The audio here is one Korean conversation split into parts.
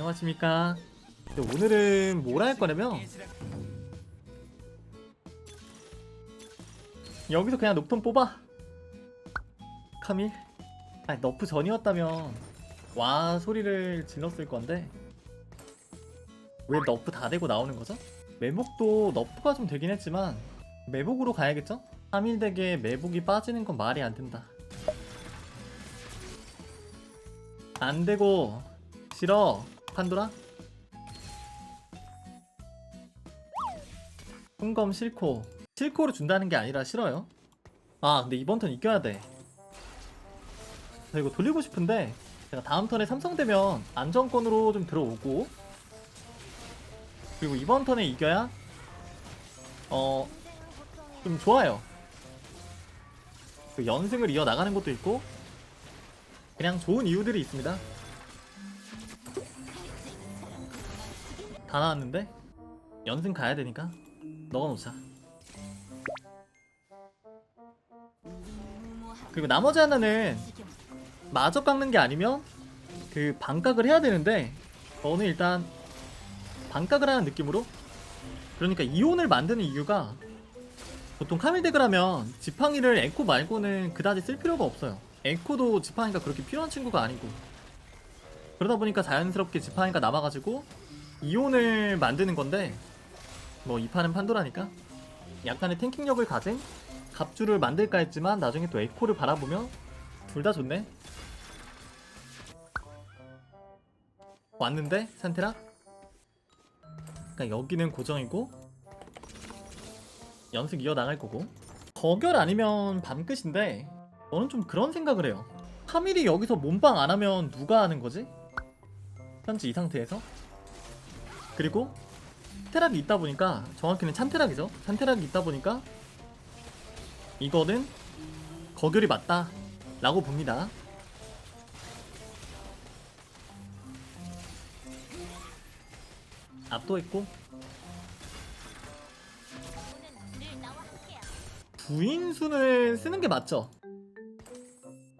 안녕하십니까. 네, 오늘은 뭘 할 거냐면 여기서 그냥 녹턴 뽑아. 카밀. 아니 너프 전이었다면 와 소리를 질렀을 건데 왜 너프 다 되고 나오는 거죠? 매복도 너프가 좀 되긴 했지만 매복으로 가야겠죠? 3일 덱에 매복이 빠지는 건 말이 안 된다. 안 되고 싫어 판도라? 흥검 싫고 싫고로 준다는 게 아니라 싫어요? 아 근데 이번 턴 이겨야 돼. 저 이거 돌리고 싶은데 제가 다음 턴에 삼성 되면 안정권으로 좀 들어오고 그리고 이번 턴에 이겨야 어 좀 좋아요. 그 연승을 이어 나가는 것도 있고 그냥 좋은 이유들이 있습니다. 다 나왔는데 연승 가야 되니까 넣어놓자. 그리고 나머지 하나는 마저 깎는 게 아니면 그 반각을 해야 되는데 저는 일단 반각을 하는 느낌으로 그러니까 이온을 만드는 이유가 보통 카밀덱을 하면 지팡이를 에코 말고는 그다지 쓸 필요가 없어요. 에코도 지팡이가 그렇게 필요한 친구가 아니고 그러다 보니까 자연스럽게 지팡이가 남아가지고 이온을 만드는 건데 뭐 이 판은 판도라니까 약간의 탱킹력을 가진 갑주를 만들까 했지만 나중에 또 에코를 바라보면 둘 다 좋네 왔는데 산테라 그러니까 여기는 고정이고 연습 이어나갈 거고 거결 아니면 밤끝인데 저는 좀 그런 생각을 해요. 카밀이 여기서 몸빵 안 하면 누가 하는 거지? 현재 이 상태에서? 그리고 테락이 있다 보니까 정확히는 찬테락이죠. 찬테락이 있다 보니까 이거는 거결이 맞다 라고 봅니다. 압도했고 부인순을 쓰는 게 맞죠?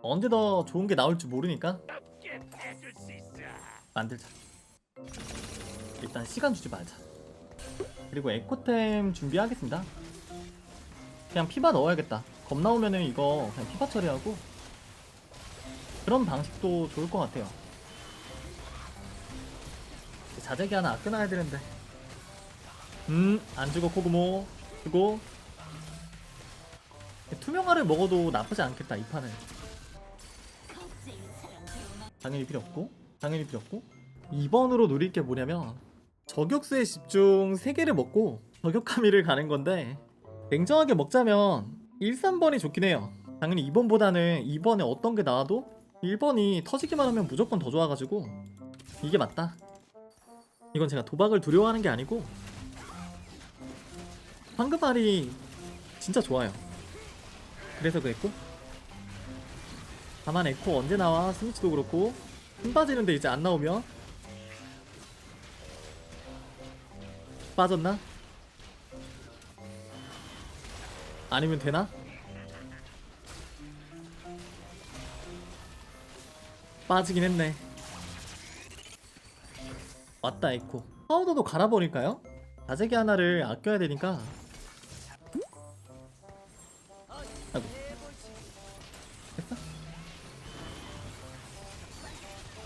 언제 더 좋은 게 나올지 모르니까 만들자 일단 시간 주지 말자. 그리고 에코템 준비하겠습니다. 그냥 피바 넣어야겠다. 겁 나오면은 이거 그냥 피바 처리하고 그런 방식도 좋을 것 같아요. 자재기 하나 아껴놔야 되는데. 음안 죽어 코그모 그리고. 투명화를 먹어도 나쁘지 않겠다 이 판은. 당연히 필요 없고 당연히 필요 없고. 2번으로 노릴 게 뭐냐면 저격수에 집중 3개를 먹고 저격 카미를 가는 건데 냉정하게 먹자면 1, 3번이 좋긴 해요. 당연히 2번보다는 2번에 어떤 게 나와도 1번이 터지기만 하면 무조건 더 좋아가지고 이게 맞다. 이건 제가 도박을 두려워하는 게 아니고 황금알이 진짜 좋아요. 그래서 그랬고 다만 에코 언제 나와? 스미치도 그렇고 힘 빠지는데 이제 안 나오면 빠졌나? 아니면 되나? 빠지긴 했네 왔다 에코 파우더도 갈아버릴까요? 자재기 하나를 아껴야 되니까 아이고 됐어?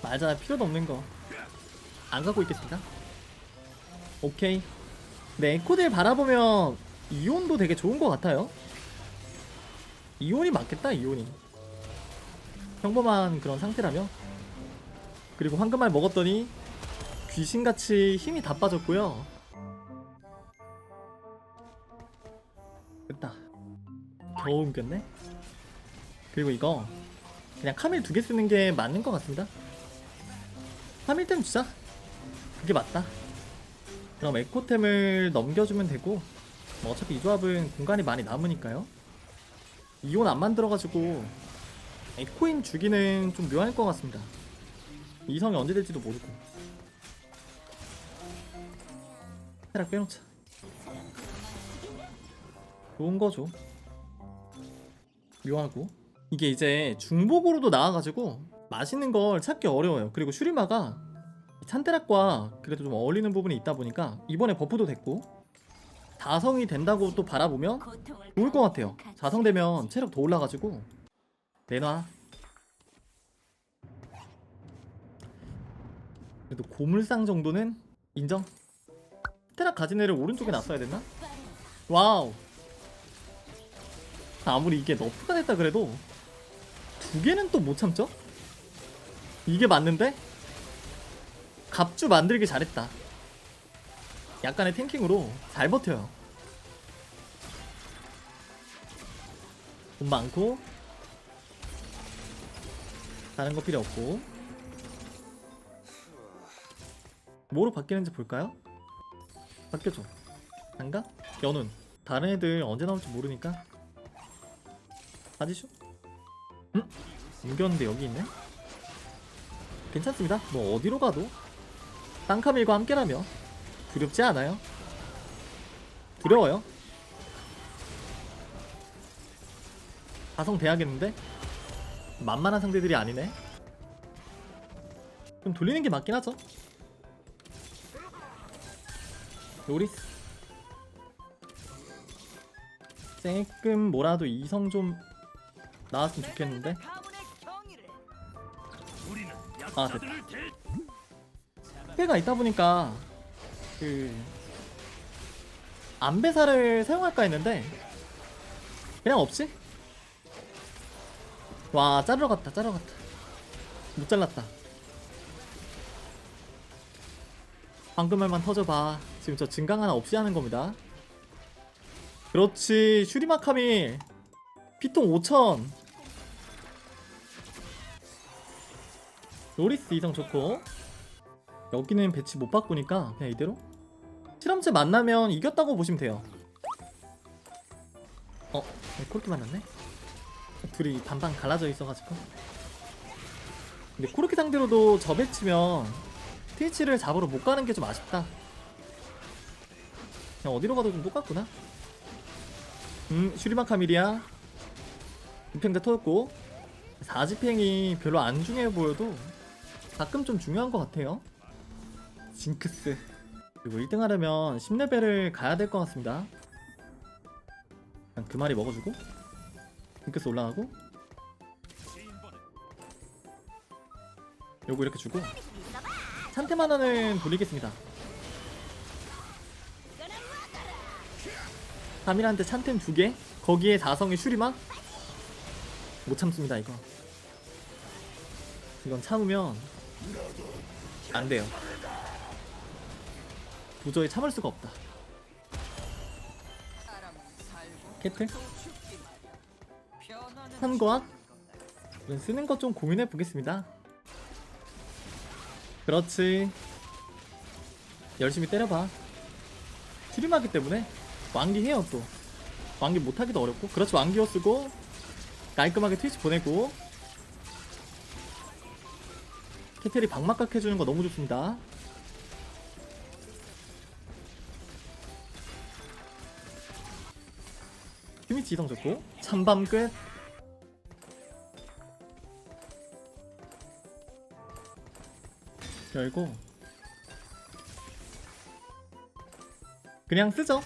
맞아 필요도 없는 거 안 갖고 있겠습니다 오케이 네 에코들 바라보면 이온도 되게 좋은 것 같아요. 이온이 맞겠다 이온이. 평범한 그런 상태라면. 그리고 황금알 먹었더니 귀신같이 힘이 다 빠졌고요. 됐다. 겨우 옮겼네. 그리고 이거 그냥 카밀 두 개 쓰는 게 맞는 것 같습니다. 카밀템 주자. 그게 맞다 그럼 에코템을 넘겨주면 되고 뭐 어차피 이 조합은 공간이 많이 남으니까요. 이온 안 만들어가지고 에코인 주기는 좀 묘할 것 같습니다. 이성이 언제 될지도 모르고. 테락 빼놓자. 좋은 거죠. 묘하고. 이게 이제 중복으로도 나와가지고 맛있는 걸 찾기 어려워요. 그리고 슈리마가 찬테락과 그래도 좀 어울리는 부분이 있다 보니까 이번에 버프도 됐고 자성이 된다고 또 바라보면 좋을 것 같아요. 자성되면 체력 더 올라가지고 내놔. 그래도 고물상 정도는 인정. 테락 가진 애를 오른쪽에 놨어야 됐나? 와우. 아무리 이게 너프가 됐다 그래도 두 개는 또 못 참죠? 이게 맞는데? 갑주 만들기 잘했다. 약간의 탱킹으로 잘 버텨요. 돈 많고 다른 거 필요 없고 뭐로 바뀌는지 볼까요? 바뀌어줘. 안가? 연운. 다른 애들 언제 나올지 모르니까 빠지쇼? 응? 옮겼는데 여기 있네? 괜찮습니다. 뭐 어디로 가도 땅카밀과 함께라며 두렵지 않아요. 두려워요. 가성 돼야겠는데? 만만한 상대들이 아니네. 좀 돌리는 게 맞긴 하죠. 로리스. 쬐끔 뭐라도 이성 좀 나왔으면 좋겠는데. 아 됐다. 회가 있다 보니까 그 안배사를 사용할까 했는데 그냥 없지? 와 자르러 갔다 자르러 갔다. 못 잘랐다. 방금 말만 터져봐. 지금 저 증강 하나 없이 하는 겁니다. 그렇지 슈리마카미. 피통 5000 로리스 이성 좋고 여기는 배치 못 바꾸니까 그냥 이대로? 실험체 만나면 이겼다고 보시면 돼요. 어? 코르키 만났네? 둘이 반반 갈라져 있어가지고. 근데 코르키 상대로도 저 배치면 트위치를 잡으러 못 가는 게 좀 아쉽다. 그냥 어디로 가도 좀 똑같구나. 음 슈리만 카밀이야. 임평대 터졌고. 4지팽이 별로 안 중요해 보여도 가끔 좀 중요한 것 같아요 징크스. 그리고 1등 하려면 10레벨을 가야 될 것 같습니다. 그냥 그 마리 먹어주고 징크스 올라가고 요거 이렇게 주고 찬템 하나는 돌리겠습니다. 카밀한테 찬템 두개 거기에 4성의 슈리마? 못 참습니다 이거. 이건 참으면 안 돼요 도저히 참을 수가 없다. 캐틀? 이건 쓰는 것 좀 고민해 보겠습니다. 그렇지. 열심히 때려봐. 슈리마기 때문에 왕기 해요 또. 왕기 못하기도 어렵고. 그렇지 왕기호 쓰고 깔끔하게 트위치 보내고. 캐텔이 방막각 해주는 거 너무 좋습니다 트위치 이성 좋고? 찬밤 끝. 열고. 그냥 쓰죠.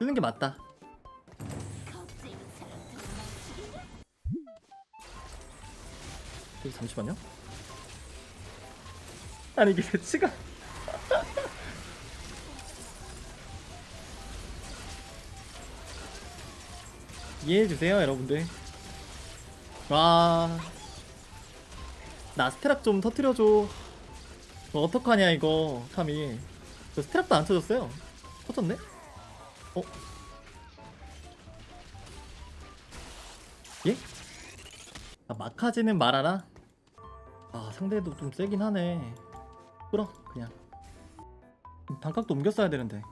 쓰는 게 맞다. 여기 잠시만요 아니 이게 배치가 이해해주세요 여러분들 와 나 스테락 좀 터트려줘 너 어떡하냐 이거 카미 저 스테락도 안 터졌어요 터졌네? 어? 예? 아, 마카지는 말하나? 아 상대도 좀 세긴 하네 끌어 그냥. 반각도 옮겼어야 되는데.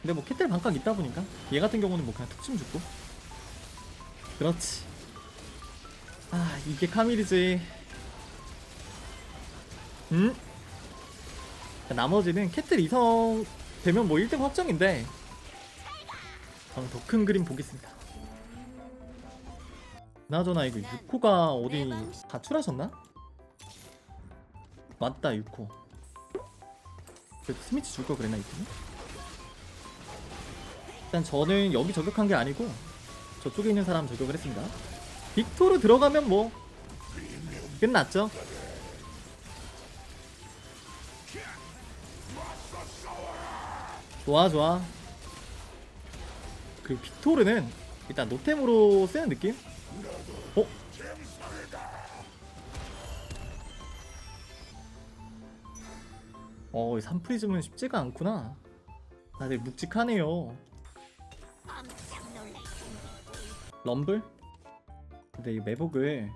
근데 뭐 캐텔 반각 있다 보니까 얘 같은 경우는 뭐 그냥 특침 죽고. 그렇지. 아 이게 카밀이지. 음? 나머지는 캐틀 이성 되면 뭐 1등 확정인데. 저는 더 큰 그림 보겠습니다. 나저나 이거 6호가 어디 가출하셨나? 맞다 6호 그래도 스미치 줄 걸 그랬나 이팀이? 일단 저는 여기 저격한 게 아니고 저쪽에 있는 사람 저격을 했습니다 빅토르 들어가면 뭐 끝났죠? 좋아 좋아 그 빅토르는 일단 노템으로 쓰는 느낌? 어, 이 산프리즘은 쉽지가 않구나. 다들 묵직하네요. 럼블? 근데 이 매복을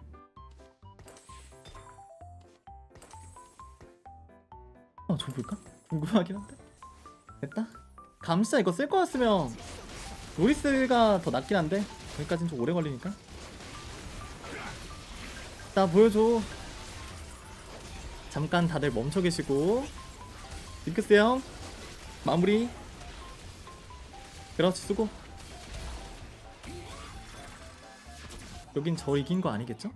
어, 좀 볼까? 궁금하긴 한데. 됐다. 감시자 이거 쓸 거였으면 로이스가 더 낫긴 한데 거기까진 좀 오래 걸리니까. 나 보여줘. 잠깐 다들 멈춰 계시고 딩크스 형 마무리. 그렇지 수고. 여긴 저 이긴 거 아니겠죠?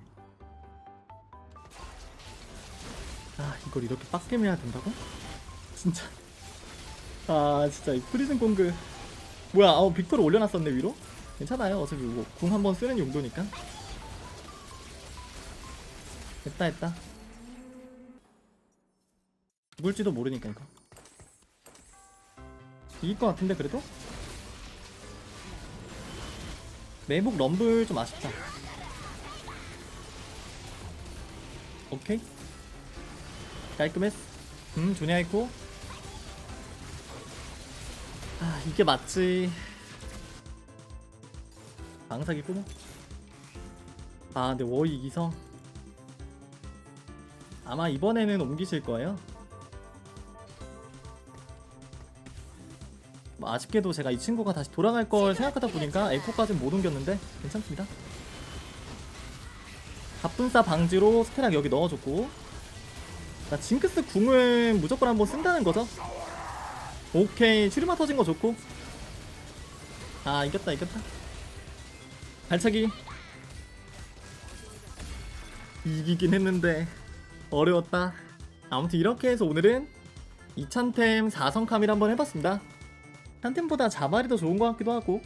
아 이걸 이렇게 빡겜 해야 된다고? 진짜 아 진짜 이 프리즌 공그 뭐야 어 빅토르 올려놨었네 위로? 괜찮아요 어차피 이거 궁 한번 쓰는 용도니까 됐다 됐다 죽을지도 모르니까 이거. 이길 것 같은데 그래도? 매복 럼블 좀 아쉽다. 오케이. 깔끔했어. 음 조냐이코 아 이게 맞지. 방사기 꾸며 아 근데 워이 이성. 아마 이번에는 옮기실 거예요 아쉽게도 제가 이 친구가 다시 돌아갈 걸 생각하다 보니까 에코까지는 못 옮겼는데 괜찮습니다. 갑분싸 방지로 스테락 여기 넣어줬고. 자 징크스 궁을 무조건 한번 쓴다는 거죠? 오케이 추리마 터진 거 좋고. 아 이겼다 이겼다. 발차기. 이기긴 했는데 어려웠다. 아무튼 이렇게 해서 오늘은 2000템 4성 카밀 한번 해봤습니다 한 템보다 자발이 더 좋은 것 같기도 하고